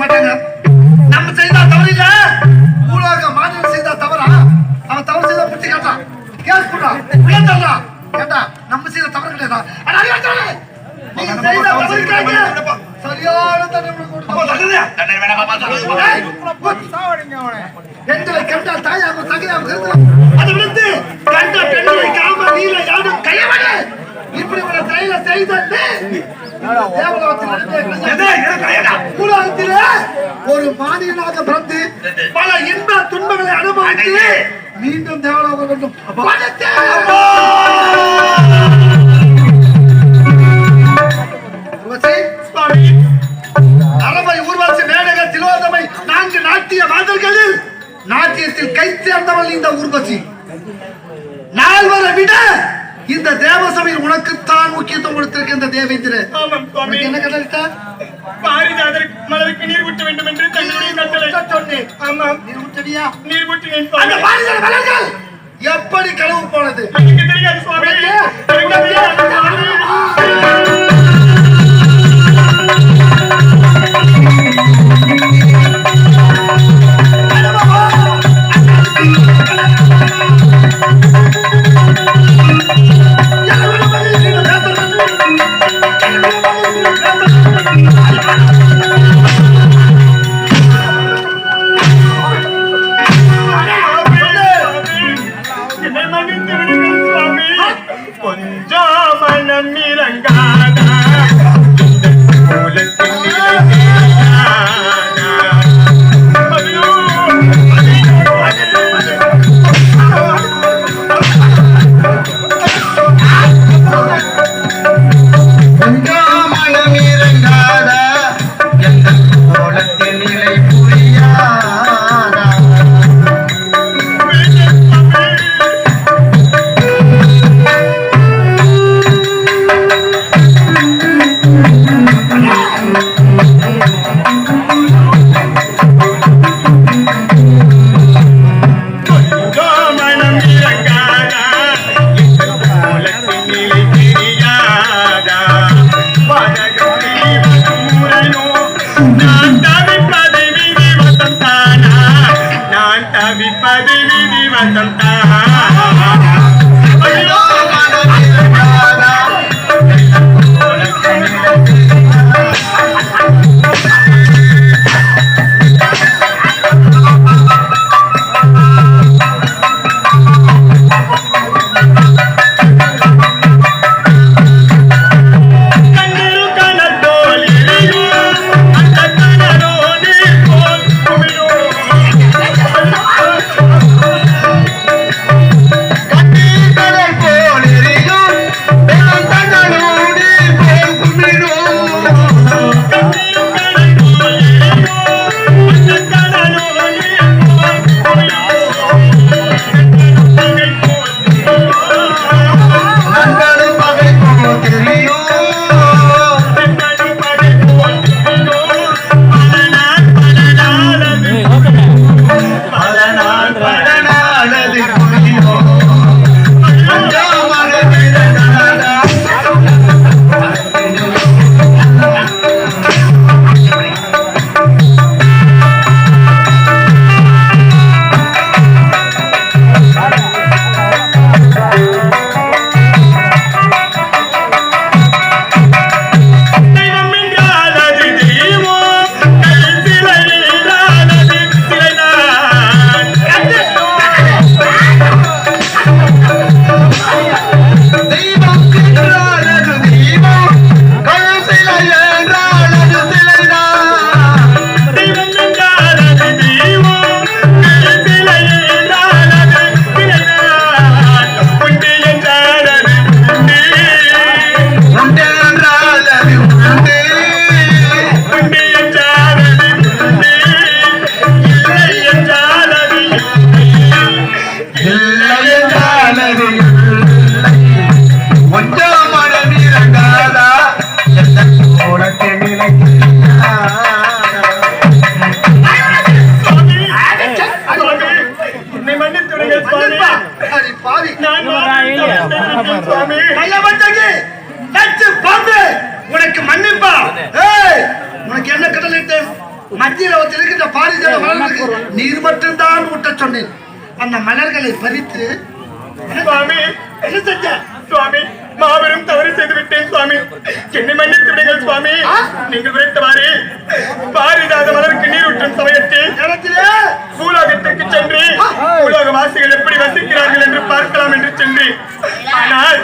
மாட்டாங்க. நம்ம செய்தா தவறு இல்ல பூலோக மாநிலம் செய்தா தவறா? அவன் தவறு செய்தா புத்தி காட்டான் கேஸ் போடுறான் உயர்த்தா கேட்டா நம்ம செய்த தவறு கிடையாதா சரியான தண்டனை பெண்களை கண்டால் தாயாக தகையாக கருதலாம் அதை விடுத்து கண்ட பெண்களை காம நீல யாரும் கையவனே இப்படி ஒரு செய்தது உலகத்திலே ஒரு மாநிலனாக பிறந்து பல இன்ப துன்பங்களை அனுபவித்து மீண்டும் தேவலோக வேண்டும் அரபை ஊர்வசி மேடக திலோதமை நான்கு நாட்டிய மாதர்களில் நாட்டியத்தில் கை சேர்ந்தவள் இந்த ஊர்வசி. நால்வரை விட இந்த தேவசபையில் உனக்குத்தான் முக்கியத்துவம் கொடுத்திருக்க இந்த தேவேந்திர ஆமாம் சுவாமி. உனக்கு என்ன கடலிட்ட பாரிஜாதர் மலருக்கு நீர் ஊட்ட வேண்டும் என்று தங்களுடைய கட்டளை. சொன்னேன் ஆமாம். நீ விட்டடியா நீர் ஊட்டினேன் அந்த சுவாமி பாரிஜாத மலர்கள் எப்படி களவு போனது? எனக்கு தெரியாது சுவாமி. எனக்கு தெரியாது சுவாமி. என்னை பறித்து சுவாமி என்ன செஞ்ச? சுவாமி மாபெரும் தவறு செய்து விட்டேன் சுவாமி. என்னை மன்னித்து விடுங்கள் சுவாமி? நீங்கள் உரைத்தவாறு. பாரிஜாத மலருக்கு நீரூற்றும் சமயத்தில் இடத்திலே பூலோகத்திற்கு சென்று. பூலோக வாசிகள் எப்படி வசிக்கிறார்கள் என்று பார்க்கலாம் என்று சென்று. ஆனால்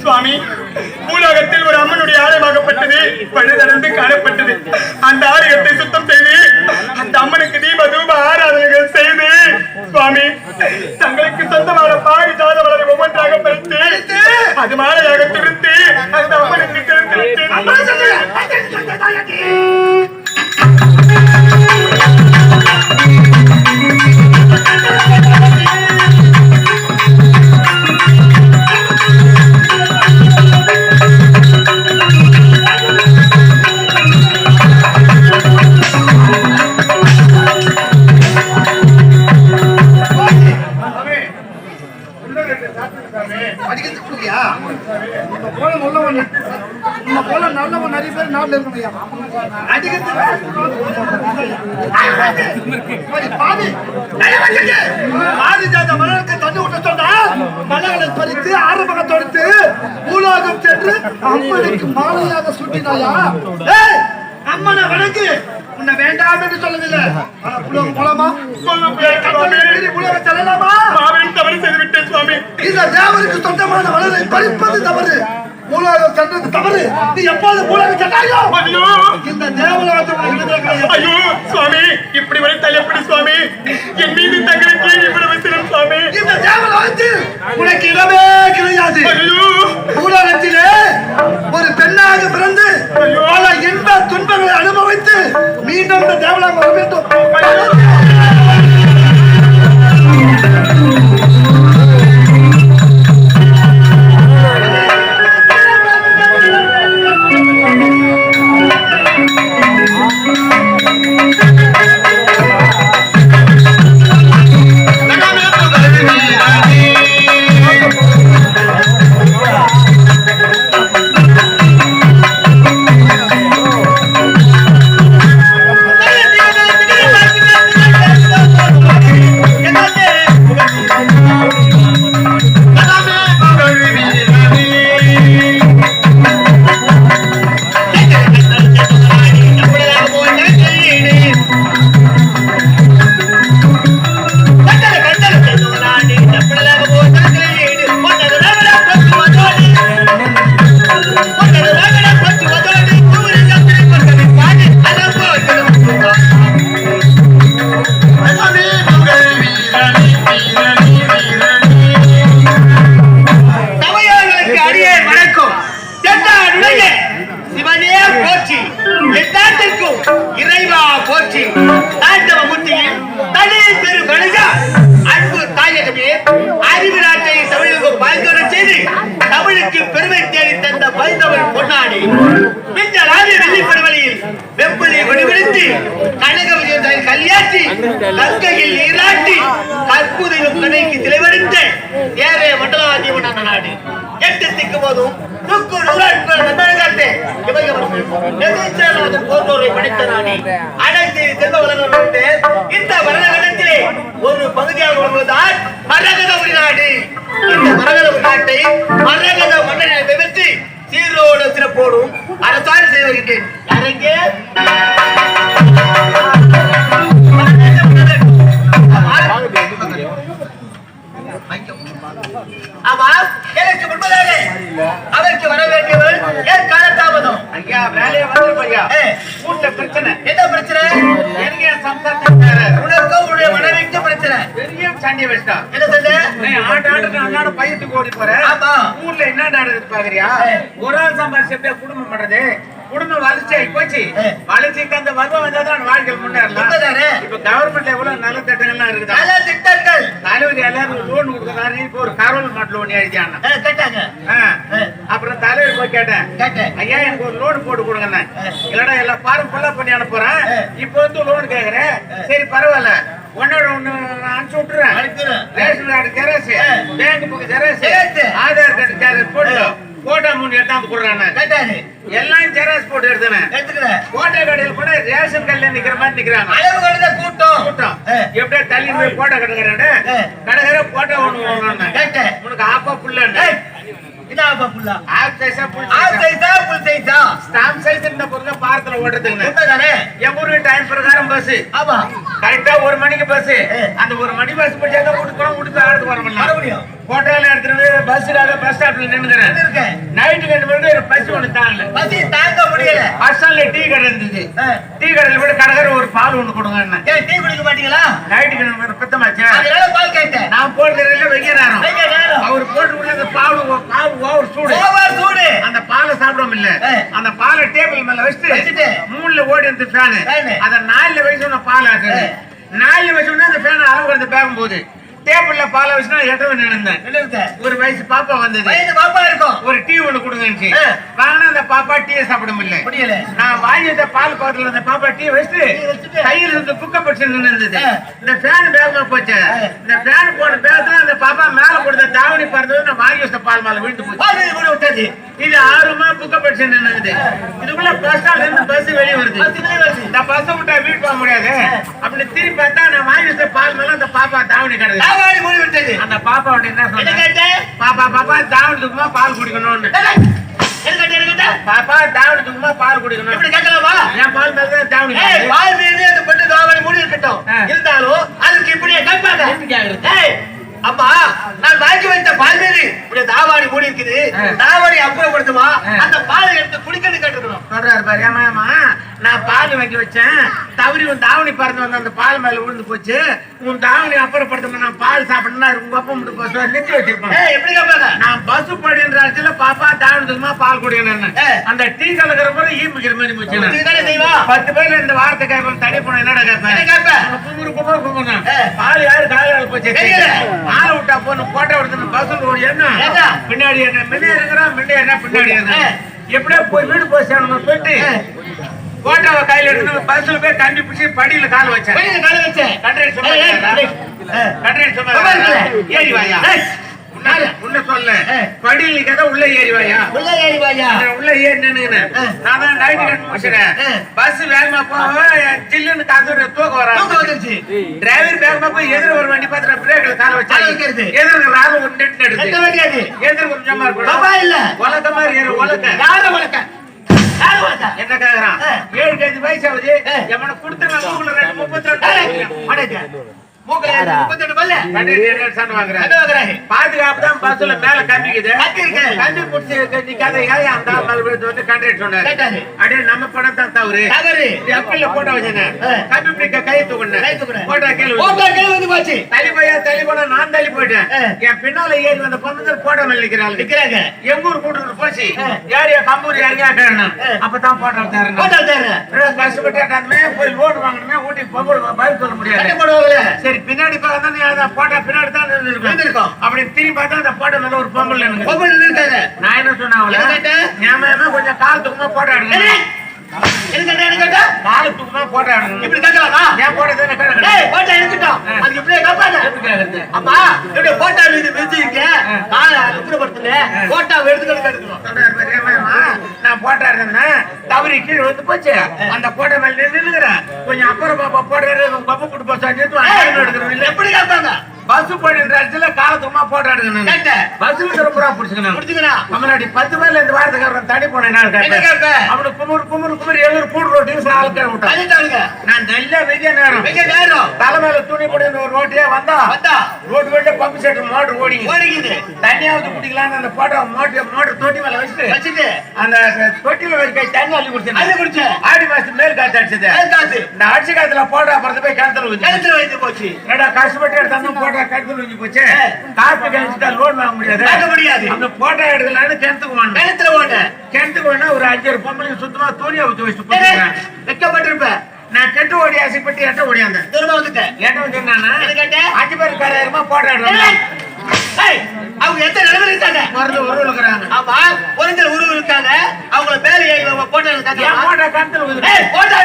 சுவாமி பூலோகத்தில் ஒரு அம்மனுடைய ஆலயமாகப்பட்டது. பழுதடர்ந்து காணப்பட்டது. அந்த ஆலயத்தை சுத்தம் செய்து அந்த அம்மனுக்கு தீப தூப ஆராதனைகள் செய்து சுவாமி தங்களுக்கு சொந்தமான பாரி ஜாத வளரை ஒவ்வொன்றாக பறித்து அது மாலையாக துருத்து அந்த அம்மனுக்கு அடிக்கிறது கொடுக்கியா? உன்னை போல நல்லவன் உன்னை போல நல்லவன் நிறைய பேர் நாட்டுல. அடிக்கிறது அடி பாவி. கையவட்டக்கு. பாரிஜாத மலருக்கு தண்ணி ஊட்ட சொன்னா, மலர்களை பறித்து ஆரம்பக தொடுத்து பூலோகம் சென்று அம்மனுக்கு மாலையாக சுட்டினாயா அம்மனை வணங்கு உன்னை வேண்டாம் என்று சொல்லவில்லை ஆனா பூலோகம் போலாமா மீறி பூலோகம் செல்லலாமா தவறு செய்து விட்டேன் சுவாமி இந்த தேவருக்கு சொந்தமான மலரை பறிப்பது தவறு பூலோகம் சென்றது தவறு. நீ எப்போது பூலோகம் சென்றாயோ ஐயோ! இந்த தேவலோகத்தை உனக்கு விடுதலை கிடையாது. ஐயோ! சுவாமி இப்படி வரைத்தால் எப்படி சுவாமி? என் மீது தங்களுக்கு இவ்வளவு சிரம் சுவாமி. இந்த தேவலோகத்தில் உனக்கு இடமே கிடையாது. ஐயோ! பூலோகத்திலே ஒரு பெண்ணாக பிறந்து பல இன்ப துன்பங்களை அனுபவித்து மீண்டும் இந்த தேவலோகம் வர பகுதியாக வருவதுதான் மரகத உரிநாடு. இந்த மரகத நாட்டை மரகத மன்னரை விவரித்து சீரோடு சிறப்போடும் அரசாறு செய்து ஆமா எனக்கு முன்பதாக வர வேண்டியவள் ஏன் காலதாமதம்? ஐயா வேலையை வந்துருப்ப பிரச்சனை. என்ன பிரச்சனை? எனக்கு என் உனக்கும் மனைவிக்கும் பிரச்சனை? பெரிய சண்டை என்ன நீ ஆட்டு அன்னாட பையத்துக்கு ஓடி போற. ஆமா. ஊர்ல என்ன நடக்குது பாக்குறியா? ஒரு ஆள் சம்பாதிச்சு எப்படியா குடும்பம் பண்றது? குடும்பம் வளர்ச்சி ஆகி போச்சு. வளர்ச்சிக்கு அந்த வருவம் வந்தாதான் வாழ்க்கையில் முன்னேறலாம்? இப்ப கவர்மெண்ட்ல எவ்வளவு நல்ல திட்டங்கள்லாம் இருக்குதா? நல்ல திட்டங்கள். தலைவர் எல்லாரும் லோன் கொடுக்குறாரு இப்போ ஒரு கரோல் மாட்டு லோன் எழுதியாங்க கேட்டாங்க. அப்புறம் தலைவர் போய் கேட்டேன். ஐயா எனக்கு ஒரு லோன் போட்டு கொடுங்கண்ணே. இல்லடா எல்லாம் ஃபார்ம் ஃபுல்லா பண்ணி அனுப்புறேன். இப்போ வந்து லோன் கேக்குறேன். சரி பரவாயில்ல. ஒன்னோட ஒண்ணு நான் அனுப்பிச்சு விட்டுறேன். Ration card xerox. Bank book xerox. Aadhaar card xerox போட்டு. போட்டோ மூணு எடுத்தாந்து கொடுறானே எல்லாம் ஜெராக்ஸ் போட்டு எடுத்தேன் எடுத்துக்கிறேன் போட்டோ கடையில் கூட ரேஷன் கடையில் நிக்கிற மாதிரி நிக்கிறாங்க அளவு கூட்டம் கூட்டம். எப்படியே தள்ளி போய் போட்டோ கடைக்காரன். கடைக்கார போட்டோ ஒண்ணு. உனக்கு ஆப்பா புள்ள இதாப்பா புல்லா? சைஸா புல் சைஸா சைஸா ஸ்டாம்ப் சைஸ் இருந்த பொருங்க பாரத்துல ஓட்டுறதுங்க. உண்மைதானே? என் ஊருக்கு டைம் பிரகாரம் பஸ் ஆமா. கரெக்டா ஒரு மணிக்கு பஸ். அந்த ஒரு மணி பஸ் படிச்சா தான் உடுத்து ஆடுத்து வர முடியல போட்டோல எடுத்துட்டு பஸ்ஸுக்காக பஸ் ஸ்டாப்ல நின்னுக்கிறேன். நைட்டு ரெண்டு மணிக்கு ஒரு பஸ் ஒண்ணு தாங்கல. பசி தாங்க முடியல. பஸ் ஸ்டாண்ட்ல டீ கடை இருந்தது. டீ கடையில விட கடைக்கார ஒரு பால் ஒண்ணு கொடுங்க என்ன டீ குடிக்க மாட்டீங்களா? நைட்டுக்கு ரெண்டு மணி பித்தமாச்சு அதனால பால் கேட்டேன். நான் போடுறதுல வைக்க நேரம். அவர் போட்டு அந்த பால் பால் ஓவர் சூடு. ஓவர் சூடு. அந்த பாலை சாப்பிடாம இல்ல. அந்த பாலை டேபிள் மேல வச்சுட்டு வச்சுட்டு. மூணுல ஓடி அந்த ஃபேனு. அத நாலுல உன்ன பால் ஆக்குது ஆ. நாலுல வச்சு உடனே அந்த ஃபேன் அளவு அந்த பேகும் போது டேபிள்ல பாலை வச்சுனா எட்டவ நினைந்தேன் ஒரு வயசு பாப்பா வந்தது. பாப்பா இருக்கும். ஒரு டீ ஒண்ணு கொடுங்கன்னு ஆ. வாங்கினா பாப்பா டீயை சாப்பிட முடியல முடியல நான் வாங்கி வச்ச பால் பாத்திரம் அந்த பாப்பா டீ டீ வச்சுட்டு. கையில இருந்து குக்க பச்சு இருந்தது. இந்த ஃபேன் வேகமா போச்சு. இந்த ஃபேன் போன பேசல அந்த பாப்பா மேல கொடுத்த தாவணி பறந்தது நான் வாங்கி வச்ச பால் மேல விழுந்து போச்சு. கூட விட்டது இது ஆறுமா புக்க பச்சு நின்னுது இதுக்குள்ள பஸ் இருந்து பஸ் வெளிய வருது. இந்த பஸ் விட்டா வீட்டு போக முடியாது. அப்படி திரும்பி பார்த்தா நான் வாங்கி வச்ச பால் மேல அந்த பாப்பா தாவணி கிடக்கு அந்த பாப்பா என்ன கேட்டேன்? பாப்பா பாப்பா தாவணி துக்குமா பால் குடிக்கணும்னு. பாப்பா தாவணி துக்குமா பால் குடிக்கணும். இப்படி கேட்கலாமா? என் பால் மேல தான் தாவணி. பால் வீதி அந்த பெண்ணு தாவாடி மூடி இருக்கட்டும். இருந்தாலும் அதுக்கு இப்படியே கேட்பாங்க? அம்மா நான் வாங்கி வைத்த பால் வீதி இப்படி தாவாடி மூடி இருக்குது. ஆ. தாவாடி அப்புறப்படுத்துமா. அந்த பாலை எடுத்து குடிக்கணும் கேட்டுக்கணும். சொல்றாரு பாரு ஏமா நான் பால் வைக்க வச்சேன். தவறி உன் தாவணி பறந்து வந்து அந்த பால் மேல விழுந்து போச்சு. உன் தாவணி அப்புறப்படுத்த நான் பால் சாப்பிடணும்னா உங்க அப்பா மட்டும் பஸ் நிறுத்தி வச்சிருப்பேன். ஏய் எப்படி கேட்பாங்க நான் பசு படின்ற இடத்துல பாப்பா தாவணத்துக்குமா பால் குடிக்கணும். அந்த டீ கலக்கிற போது ஈம்பிக்கிற மாதிரி போச்சு பத்து பேர்ல இந்த வார்த்தை கேட்பேன் தனி போன என்னடா கேட்பேன்? கேட்பேன் குமுறு குமுறு குமுறு. பால் யாரு காலையால போச்சு. ஆளை விட்டா போன போட்டோ எடுத்து பஸ் ஓடி என்ன? பின்னாடி என்ன முன்னே இருக்கிறான் முன்னே என்ன பின்னாடி என்ன. எப்படியோ போய் வீடு போய் சேரணும் போயிட்டு. போட்டோவை கையில எடுத்து பஸ்ல போய் கண்டி பிடிச்சி படியில கால் வச்சேன். காலை வச்சேன் கண்ட்ரி. ஏறி வாயா. உன்ன சொல்ல. படியில் நிக்காத உள்ள ஏறி வாயா. உள்ள ஏறி வாயா. உள்ள ஏறி நின்னுக்கிறேன். ஆ. நான் தான் night கட்டு முடிச்சிட்டேன். பஸ் வேகமா போக, ஜில்லுன்னு காத்து வர தூக்கம் வர. வந்துருச்சு. டிரைவர் வேகமா போய் எதிர ஒரு வண்டி பார்த்துட்டு பிரேக்ல கால வச்சா. எதிர நெட் கொஞ்சமா இருக்கணும். பாபா இல்ல. உலக்க மாதிரி யார யார வளர்க்க என்ன கேக்குறான். ஏழு வயசு ஆகுது. எவனை கொடுத்து மூக்குல ரெண்டு முப்பத்தி ரெண்டு? பாதுகாப்பு தான் பஸ்ல மேல கம்பிக்குது கம்பி பிடிச்சி நிக்காத அந்த மேல விழுந்து வந்து கண்டக்டர் சொன்னாரு. அடே நம்ம பணம் தான் தவறு. தவறு. எப்பல போட்டோ வச்சேன் ஆ. கம்பி பிடிக்க கை தூக்குனேன். போட்டோ போச்சு. தள்ளி போயா தள்ளி போனா நான் தள்ளி போயிட்டேன். என் பின்னால ஏறி வந்த பொண்ணுங்க போட்டோ மேல நிக்கிறாள் நிக்கிறாங்க. எங்க ஊர் கூட்டு போச்சு ஆ. யாரையா கம்பூர் யாரையா கேட்கணும். அப்பதான் போட்டோ எடுத்தாருங்க போட்டோ எடுத்தாரு. கஷ்டப்பட்டு போய் லோன் வாங்கணுமே ஊட்டி பதில் சொல்ல முடியாது. சரி பின்னாடி பார்த்தா போட்டோ பின்னாடி தான் இருந்திருக்கும். அப்படி திரும்பி பார்த்தா அந்த போட்டோ மேல ஒரு பொம்பளை நின்னுட்டாங்க. நான் என்ன சொன்னேன் கொஞ்சம் கால் தூக்கமா போட்டோ? எடுங்க என்ன கேட்ட, என்ன கேட்ட? கால் தூக்கமா போட்டோ எடுங்க இப்படி கேட்கலாமா? ஏன் போட்டோ டேய், போட்டோ எடுத்துட்டோம். அதுக்கு இப்படியே கேட்கறது அம்மா, இப்படி போட்டோ மீது விரிச்சிருக்க. ஆ. காலை. போட்டோவை எடுத்துக்கிட்டு எடுக்கணும். நான் போட்டோ எடுத்தேன்னா தவறி கீழே வந்து போச்சு அந்த போட்டோ மேல நின்று நின்னுக்கிறேன் கொஞ்சம் அப்புறம் பாப்பா போட்டோ உங்க பாப்பா ஏய், எடுக்கிறோம் இல்ல எப்படி கேட்பாங்க? பஸ் போயிட்டு இடத்துல காலத்துமா போட்டோ எடுக்கணும் கேட்ட. பஸ்ல திருப்புறா பிடிச்சுக்கணும் பிடிச்சுக்கணும். முன்னாடி பத்து பேர்ல இந்த வாரத்துக்கு தடி போனேன்? அப்படி குமுறு குமுறு குமுறு எழுநூறு கூடு விட்டான் தள்ளிட்டானுங்க. நான் நல்ல வெய்ய நேரம் வெய்ய நேரம். தலை மேல துணி போட்டு ஒரு ரோட்டியே வந்தா வந்தா. ரோடு வெளில பம்பு செட் மோட்டர் ஓடிங்க ஓடிக்குது தண்ணியாவது குடிக்கலாம்னு அந்த போட்டோ மோட்டர் மோட்டர் தொட்டி மேல வச்சுட்டு வச்சுட்டு அந்த தொட்டில வச்சு தண்ணி அள்ளி குடிச்சேன் அள்ளி குடிச்சேன். ஆடி மாசம் மேல் காத்து அடிச்சது மேல் காத்து. இந்த அடிச்ச காத்துல அப்புறத்து போய் கிணத்துல கிணத்துல வைத்து போச்சு என்னடா கஷ்டப்பட்டு போட்டோ ஊத்தி போச்சு? காசு கழிச்சுட்டா லோன் வாங்க முடியாது? வாங்க முடியாது. அந்த போட்டோ எடுக்கலாம்னு கிணத்துக்கு வாங்க கிணத்துல ஓட்ட கிணத்துக்கு வேணா ஒரு அஞ்சாறு பொம்பளைங்க சுத்தமா துணியை ஊத்தி வச்சுட்டு போட்டுருக்கேன். வெக்கப்பட்டிருப்ப. நான் கெட்டு ஓடி ஆசைப்பட்டு எட்ட ஓடியாந்தேன். திரும்ப வந்துட்டேன். எட்ட வந்து என்னன்னா? அஞ்சு பேர் கரையாயிரமா போட்டோ அவங்க நிலைமையில இருக்காங்க? மருந்து ஒரு இருக்கிறாங்க. ஆமா ஒருத்தர் உருவு இருக்காங்க. அவங்கள பேரு போட்டோ போட்டோ ஏய் போட்டோ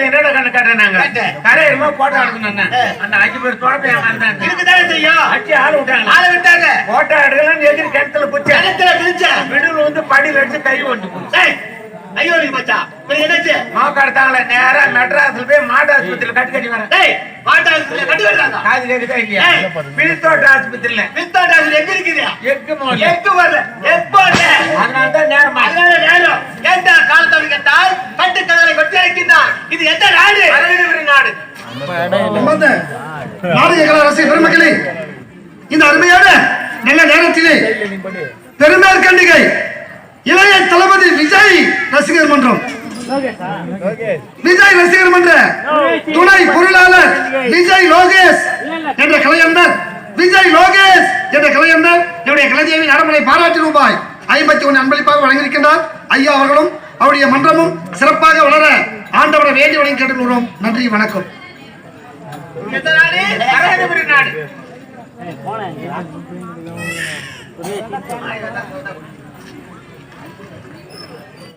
என்னோட கண்ணு காட்டுறாங்க காட்டு. கரையேறமா போட்டோ எடுக்கணும் அந்த அஞ்சு பேர் ஏமாந்தாங்க இருக்குதானே செய்யும்? அடிச்சு ஆள் விட்டாங்க ஆளை விட்டாங்க. போட்டோ எடுக்கலாம் எதிரி கிணத்துல பிரிச்ச மிடில் வந்து படியில் அடிச்சு கை ஒன்று ஐயோ நீ மச்சான் இப்ப என்னாச்சு? மாக்காடுத்தாங்களே நேரா மெட்ராஸ்ல போய் மாட்டு ஆஸ்பத்திரியில கட்டி கட்டி வரேன். ஏய் பாட்டா கட்டி வர்றாங்க. காது கேக்குதா இல்லையா. பிரித்தோட்ட ஆஸ்பத்திரியில. வித்தோட்டா எங்க இருக்குது? எக்கு மோல் எக்கு வரல எப்போ வரல அதனால தான் நேரமா. அதனால நேரம். கேட்டா காலத்தவங்க கேட்டால் கட்டு கதலை கொட்டி அழைக்கின்றார் இது எந்த நாடு? அரவிந்தபுரி நாடு. நாடக கலா ரசிக பெருமக்களே இந்த அருமையான நல்ல நேரத்திலே பெருமேற்கண்டிகை இளைய தளபதி விஜய் ரசிகர் மன்றம். விஜய் ரசிகர் மன்ற. துணை பொருளாளர் விஜய் லோகேஷ் என்ற கலைஞர். விஜய் லோகேஷ் என்ற கலைஞர். என்னுடைய கலைஞரின் அடமனை பாராட்டு ரூபாய் ஐம்பத்தி ஒன்று அன்பளிப்பாக வழங்கியிருக்கின்றார். ஐயா அவர்களும் அவருடைய மன்றமும் சிறப்பாக வளர ஆண்டவரை வேண்டி வழங்கி கேட்டுள்ளோம் நன்றி வணக்கம். எந்த நாடு. அரவிந்தபுரி நாடு